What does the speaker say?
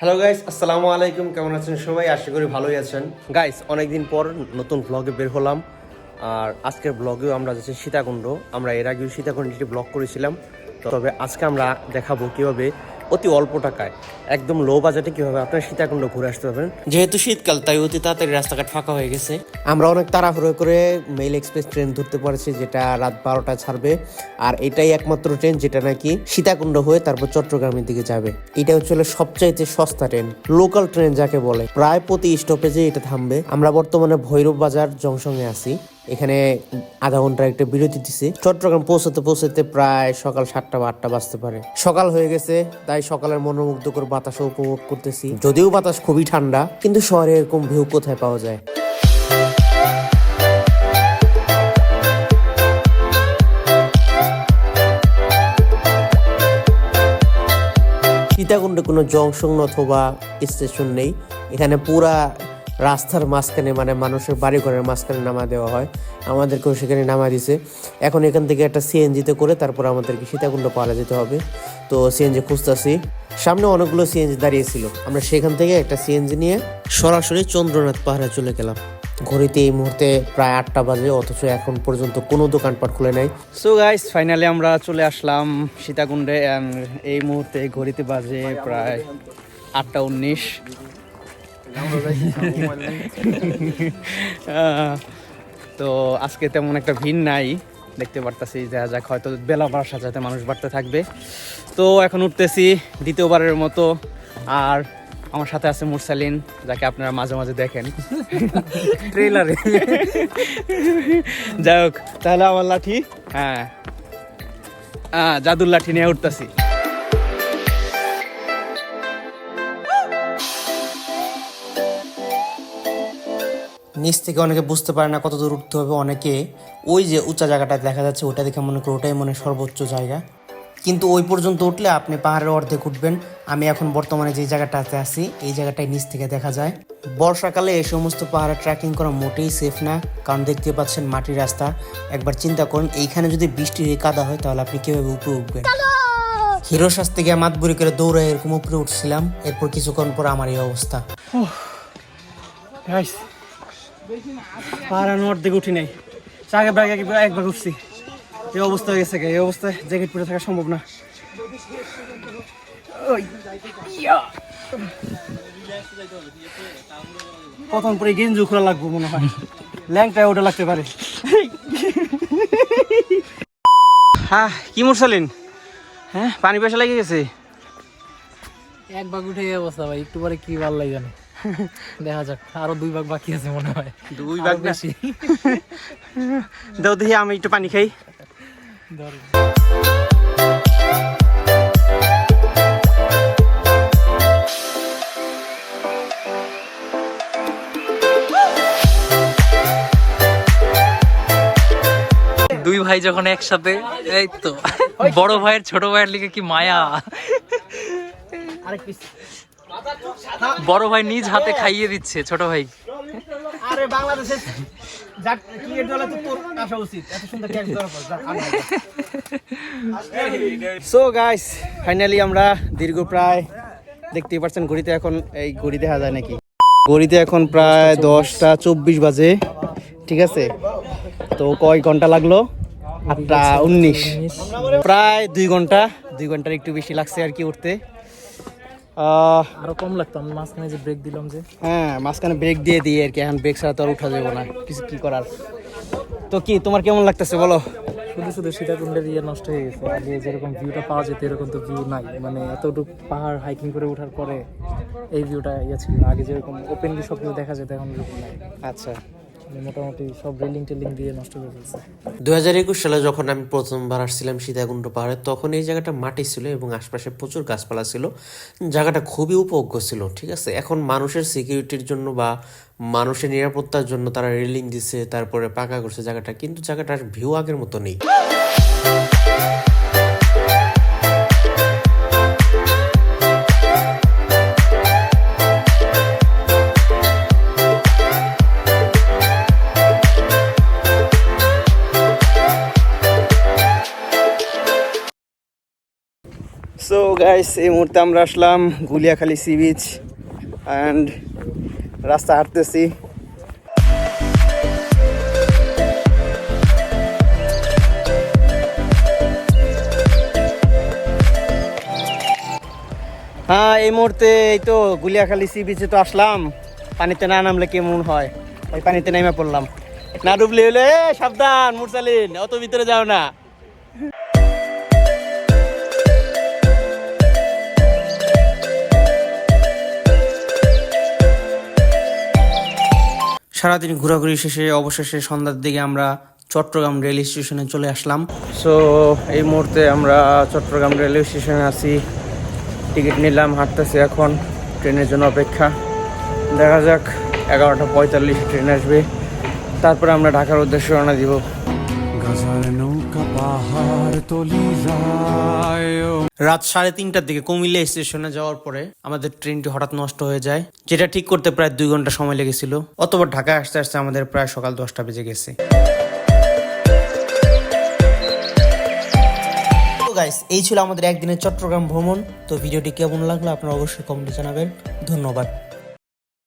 Hello guys আসসালামু আলাইকুম কেমন আছেন সবাই? আশা করি ভালোই আছেন। গাইস অনেকদিন পর নতুন ব্লগে বের হলাম। আর আজকের ব্লগেও আমরা যাচ্ছি সীতাকুণ্ড। আমরা এর আগেও সীতাকুণ্ডটি ব্লগ করেছিলাম। তবে আজকে আমরা দেখাবো কীভাবে অতি অল্প টাকায়। একদম লো বাজেটে কীভাবে? আপনার সীতাকুণ্ড ঘুরে আসতে পারবেন। যেহেতু শীতকাল তাই অতি তাড়াতাড়ি রাস্তাঘাট ফাঁকা হয়ে গেছে। আমরা অনেক তাড়াহুড়ো করে মেল এক্সপ্রেস ট্রেন ধরতে পারছি যেটা রাত বারোটায় ছাড়বে। আর এটাই একমাত্র ট্রেন যেটা নাকি সীতাকুণ্ড হয়ে তারপর চট্টগ্রামের দিকে যাবে। এটা হচ্ছে সবচাইতে সস্তা ট্রেন লোকাল ট্রেন যাকে বলে। প্রায় প্রতি স্টপেজে এটা থামবে। আমরা বর্তমানে ভৈরব বাজার জংশনে আছি। এখানে আধা ঘণ্টার একটা বিরতি দিছে। চট্টগ্রাম পৌঁছাতে পৌঁছাতে প্রায় সকাল সাতটা বা আটটা বাজতে পারে। সকাল হয়ে গেছে, তাই সকালের মনোমুগ্ধকর বাতাসও উপভোগ করতেছি। যদিও বাতাস খুবই ঠান্ডা, কিন্তু শহরে এরকম ভিউ কোথায় পাওয়া যায়? সীতাকুণ্ডে কোনো জংশন অথবা স্টেশন নেই। এখানে পুরা রাস্তার মাঝখানে মানে মানুষের বাড়ি ঘরের মাঝখানে নামা দেওয়া হয়। আমাদেরকেও সেখানে নামা দিছে। এখন এখান থেকে একটা সিএনজিতে করে তারপর আমাদেরকে সীতাকুণ্ড পাহাড়ে যেতে হবে। তো সিএনজি খুঁজতেছি। সামনে অনেকগুলো সিএনজি দাঁড়িয়েছিল। আমরা সেখান থেকে একটা সিএনজি নিয়ে সরাসরি চন্দ্রনাথ পাহাড়ে চলে গেলাম। ঘড়িতে এই মুহূর্তে প্রায় আটটা বাজে, অথচ এখন পর্যন্ত কোনো দোকানপাট খুলে নাই। সো গাইস ফাইনালি আমরা চলে আসলাম সীতাকুণ্ডে এই মুহূর্তে ঘড়িতে বাজে প্রায় আটটা উনিশ। তো আজকে তেমন একটা ভিড় নাই দেখতে পারতাছি দেখা যাক হয়তো বেলা বাড়ার সাথে সাথে মানুষ বাড়তে থাকবে। তো এখন উঠতেছি দ্বিতীয়বারের মতো আর আমার সাথে আছে মুরসালিন যাকে আপনারা মাঝে মাঝে দেখেন। ট্রেলারে যাই হোক তাহলে আমার লাঠি হ্যাঁ। হ্যাঁ জাদুর লাঠি নিয়ে উঠতেছি। নিচ থেকে অনেকে বুঝতে পারে না কত দূর উঠতে হবে অনেকে। ওই যে উঁচা জায়গাটা দেখা যাচ্ছে, ওটা দেখে মনে করি ওটাই মনে সর্বোচ্চ জায়গা। কিন্তু ওই পর্যন্ত উঠলে আপনি পাহাড়ের অর্ধেক উঠবেন। আমি এখন বর্তমানে যে জায়গাটাতে আছি, এই জায়গাটাই নিচ থেকে দেখা যায়। বর্ষাকালে এই সমস্ত পাহাড়ে ট্রেকিং করা মোটেই সেফ না, কারণ দেখতে পাচ্ছেন মাটির রাস্তা। একবার চিন্তা করুন, এইখানে যদি বৃষ্টি হয়ে কাদা হয়, তাহলে আপনি কীভাবে উপরে উঠবেন? হিরো শাস্তি গিয়ে মাতবুরি করে দৌড়ায় এরকম উপরে উঠছিলাম, এরপর কিছুক্ষণ পর আমার এই অবস্থা। গাইস পাহাড়ানো অর্ধেক উঠি নাই। আগে ব্যাগে একবার উঠছি। এই অবস্থা হয়ে গেছে এই অবস্থায় জ্যাকেট পরে থাকা সম্ভব না। প্রথম পরে গেঞ্জু খোলা লাগবো মনে হয়। ল্যাংটায় ওটা লাগতে পারে। হ্যাঁ কি মুরসালিন? হ্যাঁ পানি পেশা লেগে গেছে? এক ভাগ উঠে এই অবস্থা ভাই একটু পরে কি ভালো লাগে জানে। দেখা যাক আরও দুই ভাগ বাকি আছে মনে হয়। দুই ভাগ বেশি। দাও দেখি আমি একটু পানি খাই। দুই ভাই যখন একসাথে এই তো। বড় ভাইয়ের ছোট ভাইয়ের লিগে কি মায়া? আরেক পিস বড় ভাই নিজ হাতে খাইয়ে দিচ্ছে, ছোট ভাই। সো গাইস ফাইনালি আমরা দীর্ঘ প্রায় দেখতেই পাচ্ছেন, ঘড়িতে এখন এই ঘড়ি দেখা যায় নাকি? ঘড়িতে এখন প্রায় দশটা চব্বিশ বাজে, ঠিক আছে? তো কয় ঘণ্টা লাগল? আটটা উনিশ। প্রায় দুই ঘণ্টা, দুই ঘণ্টার একটু বেশি লাগছে আর কি উঠতে। আরও কম লাগতো আমি মাঝখানে যে ব্রেক দিলাম যে। হ্যাঁ মাঝখানে ব্রেক দিয়ে দিই আর কি এখন ব্রেক ছাড়া তো আর উঠা যাবে না কিছু কি করার। তো কি তোমার কেমন লাগতেছে বলো? শুধু শুধু সীতাকুণ্ডের ইয়ে নষ্ট হয়ে গেছে আগে যেরকম ভিউটা পাওয়া যেত এরকম তো ভিউ নাই। মানে এতটুকু পাহাড় হাইকিং করে ওঠার পরে এই ভিউটা ইয়ে ছিল আগে যেরকম ওপেনলি সব কিছু দেখা যেত এখন এরকম নাই। আচ্ছা। হাজার একুশ সালে যখন আমি প্রথমবার আসছিলাম সীতাকুণ্ড পাহাড়ে, তখন এই জায়গাটা মাটি ছিল এবং আশপাশে প্রচুর গাছপালা ছিল। জায়গাটা খুবই উপভোগ্য ছিল, ঠিক আছে? এখন মানুষের সিকিউরিটির জন্য বা মানুষের নিরাপত্তার জন্য তারা রেলিং দিছে, তারপরে পাকা করছে জায়গাটা, কিন্তু জায়গাটার ভিউ আগের মতো নেই। সো গাইস এই মুহূর্তে আমরা আসলাম গুলিয়াখালী সি বিচ অ্যান্ড রাস্তা হাঁটতেছি। হ্যাঁ এই মুহূর্তে এই তো গুলিয়াখালী সি বিচে তো আসলাম। পানিতে না নামলে কেমন হয়? ওই পানিতে নেমে পড়লাম। না ডুবলে হলে সাবধান, মুরসালিন, অত ভিতরে যাও না। সারাদিন ঘোরাঘুরি শেষে অবশেষে সন্ধ্যার দিকে আমরা চট্টগ্রাম রেল স্টেশনে চলে আসলাম। সো এই মুহূর্তে আমরা চট্টগ্রাম রেলওয়ে স্টেশনে আছি। টিকিট নিলাম, হাঁটতেছি এখন। ট্রেনের জন্য অপেক্ষা। দেখা যাক, এগারোটা পঁয়তাল্লিশ ট্রেন আসবে। তারপরে আমরা ঢাকার উদ্দেশ্যে রওনা দিব। রাত সাড়ে তিনটার দিকে কুমিল্লা স্টেশনে যাওয়ার পরে আমাদের ট্রেনটি হঠাৎ নষ্ট হয়ে যায়, যেটা ঠিক করতে প্রায় দুই ঘণ্টা সময় লেগেছিল অতবার ঢাকায় আসতে আসতে আমাদের প্রায় সকাল দশটা বেজে গেছে। গাইস এই ছিল আমাদের একদিনের চট্টগ্রাম ভ্রমণ। তো ভিডিওটি কেমন লাগল আপনারা অবশ্যই কমেন্টে জানাবেন। ধন্যবাদ।